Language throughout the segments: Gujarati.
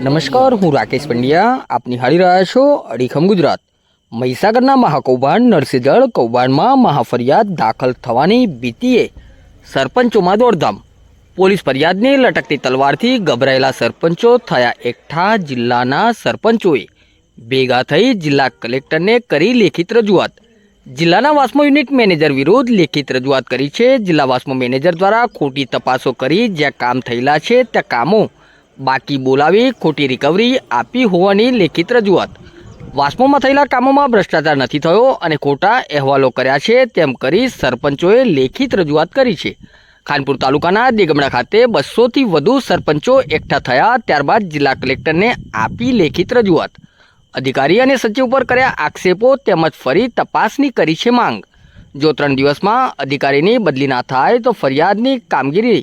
નમસ્કાર, હું રાકેશ પંડ્યા. આપ નિહાળી રહ્યા છો અડીખમ ગુજરાત. મહીસાગરના મહાકૌભાંડ નરસિંહદળ કૌભાંડમાં મહાફરિયાદ દાખલ થવાની ભીતિએ સરપંચોમાં દોડધામ. પોલીસ ફરિયાદને લટકતી તલવારથી ગભરાયેલા સરપંચો થયા એકઠા જિલ્લાના સરપંચોએ ભેગા થઈ જિલ્લા કલેક્ટરને કરી લેખિત રજૂઆત. જિલ્લાના વાસ્મો યુનિટ મેનેજર વિરુદ્ધ લેખિત રજૂઆત કરી છે. જિલ્લા વાસ્મો મેનેજર દ્વારા ખોટી તપાસો કરી જ્યાં કામ થયેલા છે ત્યાં કામો બાકી બોલાવી ખોટી રિકવરી આપી હોવાની લેખિત રજૂઆત. વાસ્મોમાં થયેલા કામોમાં ભ્રષ્ટાચાર નથી થયો અને ખોટા અહેવાલો કર્યા છે તેમ કરી સરપંચોએ લેખિત રજૂઆત કરી છે. ખાનપુર તાલુકાના દેગમડા ખાતે બસોથી વધુ સરપંચો એકઠા થયા ત્યારબાદ જિલ્લા કલેક્ટરને આપી લેખિત રજૂઆત. અધિકારી અને સચિવ પર કર્યા આક્ષેપો તેમજ ફરી તપાસની કરી છે માંગ. જો ત્રણ દિવસમાં અધિકારીની બદલી ના થાય તો ફરિયાદની કામગીરી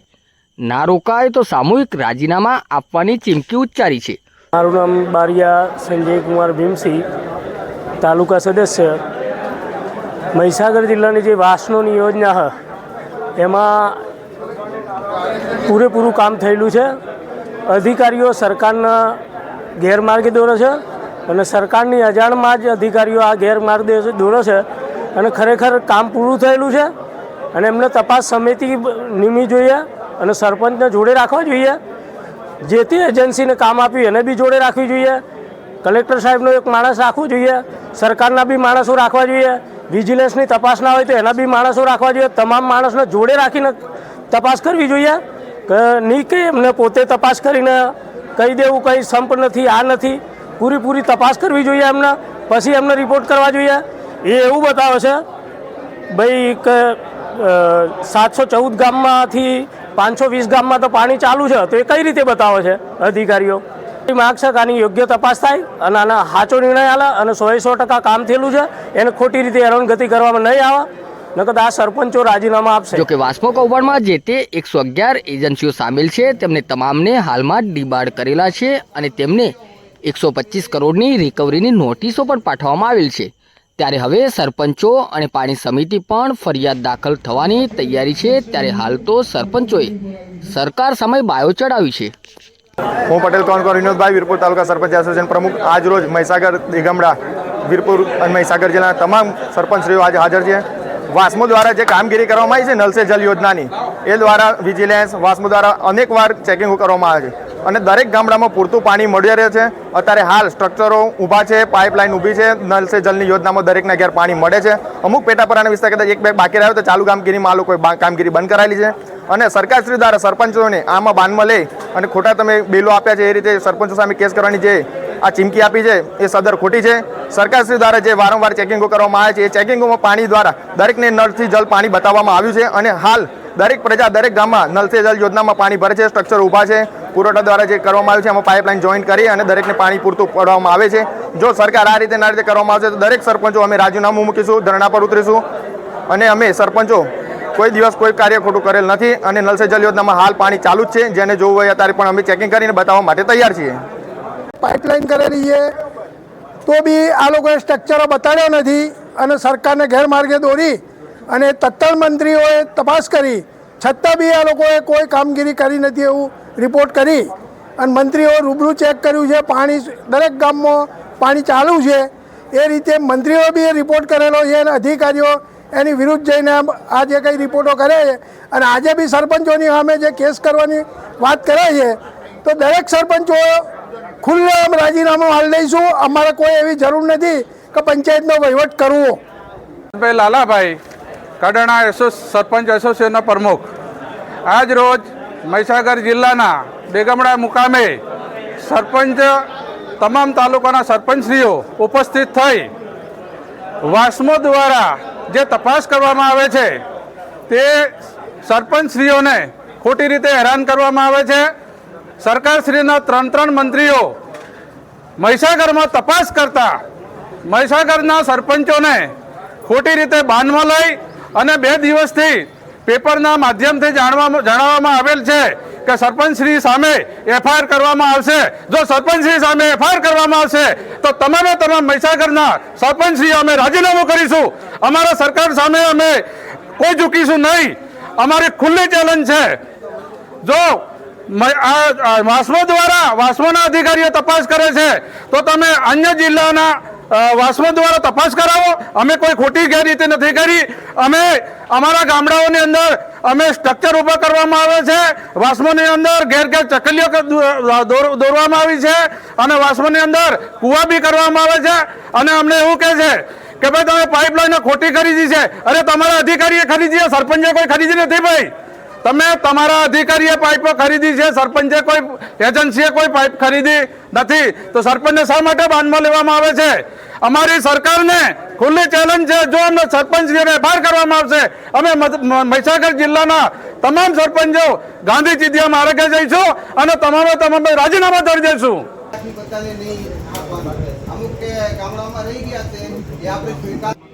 ના રોકાય તો સામૂહિક રાજીનામા આપવાની ચીમકી ઉચ્ચારી છે. મારું નામ બારિયા સંજય કુમાર ભીમસિંહ, તાલુકા સદસ્ય. મહીસાગર જિલ્લાની જે વાસનોની યોજના હ, એમાં પૂરેપૂરું કામ થયેલું છે. અધિકારીઓ સરકારના ગેરમાર્ગે દોરે છે. અને સરકારની અજાણમાં જ અધિકારીઓ આ ગેરમાર્ગે દોરે છે અને ખરેખર કામ પૂરું થયેલું છે અને એમને તપાસ સમિતિ નીમવી જોઈએ અને સરપંચને જોડે રાખવા જોઈએ. જે તે એજન્સીને કામ આપ્યું એને બી જોડે રાખવી જોઈએ. કલેક્ટર સાહેબનો એક માણસ રાખવો જોઈએ. સરકારના બી માણસો રાખવા જોઈએ. વિજિલન્સની તપાસ ના હોય તો એના બી માણસો રાખવા જોઈએ. તમામ માણસને જોડે રાખીને તપાસ કરવી જોઈએ. કે નહીં કે એમને પોતે તપાસ કરીને કહી દેવું કંઈ સંપ નથી, આ નથી. પૂરી તપાસ કરવી જોઈએ એમને, પછી એમને રિપોર્ટ કરવા જોઈએ. એ એવું બતાવે છે, ભાઈ કે સાતસો ચૌદ ગામમાંથી પાંચસો વીસ ગામમાં તો પાણી ચાલુ છે, તો એ કઈ રીતે બતાવે છે અધિકારીઓ? માગ છે કે આની યોગ્ય તપાસ થાય અને આના સાચો નિર્ણય આલે અને સો સો ટકા કામ થયેલું છે, એને ખોટી રીતે હેરાનગતિ કરવામાં નહીં આવે નકદ આ સરપંચો રાજીનામા આપશે. જોકે વાસ્મો કૌભાંડમાં જે તે એકસો અગિયાર એજન્સીઓ સામેલ છે, તેમને તમામને હાલમાં જ ડિબાર્ડ કરેલા છે અને તેમને એકસો પચીસ કરોડની રિકવરીની નોટિસો પણ પાઠવવામાં આવેલ છે. ત્યારે હવે સરપંચો અને પાણી સમિતિ પણ ફરિયાદ દાખલ થવાની તૈયારી છે, ત્યારે હાલ તો સરપંચોએ સરકાર સામે બાયો ચડાવી છે. હું પટેલ કોનકોર વિનોદભાઈ, વીરપુર તાલુકા સરપંચ એસોસિએશન પ્રમુખ. આજ રોજ મહીસાગર, દિગમડા, વીરપુર અને મહીસાગર જિલ્લાના તમામ સરપંચશ્રીઓ આજે હાજર છે. વાસ્મો દ્વારા જે કામગીરી કરવામાં આવી છે, નલસે જલ યોજનાની, એ દ્વારા વિજિલન્સ, વાસ્મો દ્વારા અનેકવાર ચેકિંગ કરવામાં આવે છે. અને દરેક ગામડામાં પૂરતું પાણી મળી રહે છે. અત્યારે હાલ સ્ટ્રક્ચરો ઊભા છે પાઇપલાઇન ઊભી છે, નલ સે જલની યોજનામાં દરેકના ઘેર પાણી મળે છે. અમુક પેટાપરાના વિસ્તાર કદાચ એક બે બાકી રહ્યો તો ચાલુ કામગીરીમાં આ લોકોએ કામગીરી બંધ કરાયેલી છે. અને સરકારશ્રી દ્વારા સરપંચોને આમાં બાનમાં લઈ અને ખોટા તમે બિલો આપ્યા છે એ રીતે સરપંચો સામે કેસ કરવાની જે આ ચીમકી આપી છે એ સદર ખોટી છે. સરકારશ્રી દ્વારા જે વારંવાર ચેકિંગો કરવામાં આવે છે, એ ચેકિંગોમાં પાણી દ્વારા દરેકને નળથી જલ પાણી બતાવવામાં આવ્યું છે. અને હાલ દરેક પ્રજા દરેક ગામમાં નલ સે જલ યોજનામાં પાણી ભરે છે સ્ટ્રક્ચર ઊભા છે. પુરવઠા દ્વારા જે કરવામાં આવ્યું છે, એમાં પાઇપલાઇન જોઈન કરી અને દરેકને પાણી પૂરતું પડવામાં આવે છે. જો સરકાર આ રીતે ના રીતે કરવામાં આવશે, તો દરેક સરપંચો અમે રાજીનામું મૂકીશું, ધરણા પર ઉતરીશું અને અમે સરપંચો કોઈ દિવસ કોઈ કાર્ય ખોટું કરેલ નથી અને નલ જલ યોજનામાં હાલ પાણી ચાલુ જ છે. જેને જોવું હોય અત્યારે પણ અમે ચેકિંગ કરીને બતાવવા માટે તૈયાર છીએ. પાઇપલાઇન કરેલી છે તો બી આ લોકોએ સ્ટ્રક્ચરો બતાડ્યા નથી અને સરકારને ગેરમાર્ગે દોરી અને તત્તર મંત્રીઓએ તપાસ કરી. છતાં બી આ લોકોએ કોઈ કામગીરી કરી નથી એવું રિપોર્ટ કરી અને મંત્રીઓ રૂબરૂ ચેક કર્યું છે. પાણી દરેક ગામમાં પાણી ચાલુ છે. એ રીતે મંત્રીઓ બી રિપોર્ટ કરેલો છે અને અધિકારીઓ એની વિરુદ્ધ જઈને આ જે કંઈ રિપોર્ટો કરે છે અને આજે બી સરપંચોની સામે જે કેસ કરવાની વાત કરે છે, તો દરેક સરપંચો ખુલ્લેઆમ રાજીનામું હાલ દઈશું. અમારે કોઈ એવી જરૂર નથી કે પંચાયતનો વહીવટ કરવો. ભાઈ લાલાભાઈ કડાણા એસો, સરપંચ એસોસિએશનના પ્રમુખ. આજ રોજ મહીસાગર જિલ્લાના બેગમડા મુકામે સરપંચ, તમામ તાલુકાના સરપંચશ્રીઓ ઉપસ્થિત થઈ વાસ્મો દ્વારા જે તપાસ કરવામાં આવે છે, તે સરપંચશ્રીઓને ખોટી રીતે હેરાન કરવામાં આવે છે. સરકારશ્રીના ત્રણ ત્રણ મંત્રીઓ મહીસાગરમાં તપાસ કરતા મહીસાગરના સરપંચોને ખોટી રીતે બાનમાં લઈ અને બે દિવસથી પેપરના માધ્યમથી જાણવા જણાવવામાં આવેલ છે કે સરપંચશ્રી સામે એફઆઈઆર કરવામાં આવશે. જો સરપંચશ્રી સામે એફઆઈઆર કરવામાં આવશે, તો તમામે તમામ મહીસાગરના સરપંચશ્રી અમે રાજીનામું કરીશું. અમારા સરકાર સામે અમે કોઈ ઝૂકીશું નહીં. અમારી ખુલ્લી ચેલેન્જ છે. જો વાસ્મો દ્વારા વાસ્મોના અધિકારીઓ તપાસ કરે છે, તો તમે અન્ય જિલ્લાના વાસ્મો દ્વારા તપાસ કરાવો. અમે કોઈ ખોટી ગેરરીતિ નથી કરી. અમે અમારા ગામડાઓની અંદર અમે સ્ટ્રક્ચર ઊભા કરવામાં આવે છે. વાસ્મોની અંદર ઘેર ઘેર ચકલીઓ દોર- દોરવામાં આવી છે અને વાસ્મોની અંદર કૂવા બી કરવામાં આવે છે. અને અમને એવું કહે છે કે ભાઈ, તમે પાઇપલાઈનો ખોટી ખરીદી છે. અરે, તમારા અધિકારીએ ખરીદી છે, સરપંચે કોઈ ખરીદી નથી ભાઈ. તમે તમારા અધિકારીએ પાઇપો ખરીદી છે, સરપંચે કોઈ એજન્સીએ કોઈ પાઇપ ખરીદી નથી. તો સરપંચને શા માટે બાંધમાં લેવામાં આવે છે? અમારી સરકારને ખુલ્લી ચેલેન્જ છે. જો અમને સરપંચને બહાર કરવામાં આવશે, અમે મહીસાગર જિલ્લાના તમામ સરપંચો ગાંધી ચિધિયા માર્ગે જઈશું અને તમામે તમામે રાજીનામા કરી દઈશું. અમુક ગામડામાં રહી ગયા છે આપણે